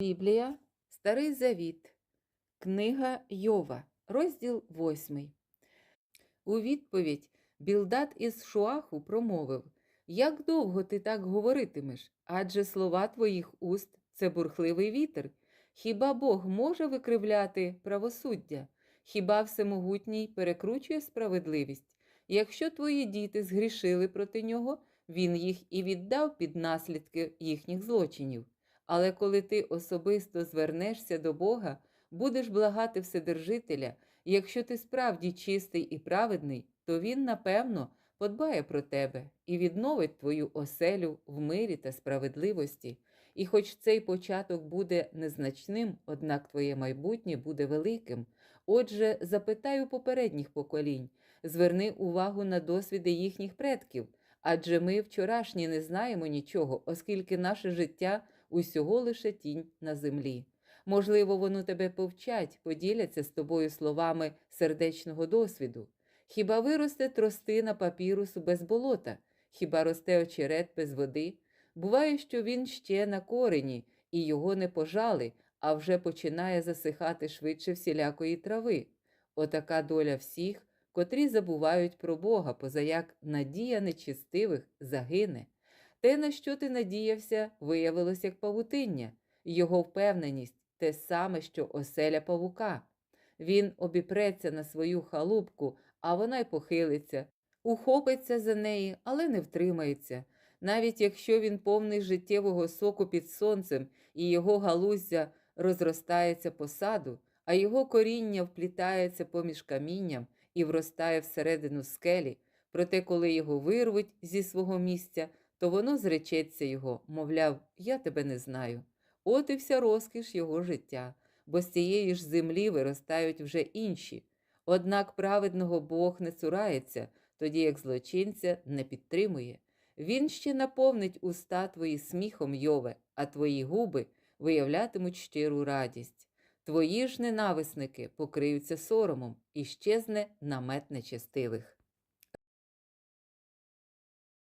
Біблія, Старий Завіт, Книга Йова, розділ 8. У відповідь Білдат із Шуаху промовив Як довго ти так говоритимеш? Адже слова твоїх уст це бурхливий вітер. Хіба Бог може викривляти правосуддя? Хіба Всемогутній перекручує справедливість? Якщо твої діти згрішили проти нього, він їх і віддав під наслідки їхніх злочинів. Але коли ти особисто звернешся до Бога, будеш благати Вседержителя, якщо ти справді чистий і праведний, то Він, напевно, подбає про тебе і відновить твою оселю в мирі та справедливості. І хоч цей початок буде незначним, однак твоє майбутнє буде великим. Отже, запитай у попередніх поколінь, зверни увагу на досвіди їхніх предків, адже ми вчорашні не знаємо нічого, оскільки наше життя усього лише тінь на землі. Можливо, воно тебе повчать, поділяться з тобою словами сердечного досвіду. Хіба виросте тростина папірусу без болота, хіба росте очерет без води? Буває, що він ще на корені, і його не пожали, а вже починає засихати швидше всілякої трави. Отака доля всіх, котрі забувають про Бога, позаяк надія нечистивих загине. Те, на що ти надіявся, виявилось як павутиння, його впевненість те саме, що оселя павука. Він обіпреться на свою халупку, а вона й похилиться, ухопиться за неї, але не втримається. Навіть якщо він повний життєвого соку під сонцем і його галуздя розростається по саду, а його коріння вплітається поміж камінням і вростає всередину скелі, проте, коли його вирвуть зі свого місця, то воно зречеться його, мовляв, я тебе не знаю. От і вся розкіш його життя, бо з цієї ж землі виростають вже інші. Однак праведного Бог не цурається, тоді як злочинця не підтримує. Він ще наповнить уста твої сміхом, Йове, а твої губи виявлятимуть щиру радість. Твої ж ненависники покриються соромом і щезне намет нечестивих.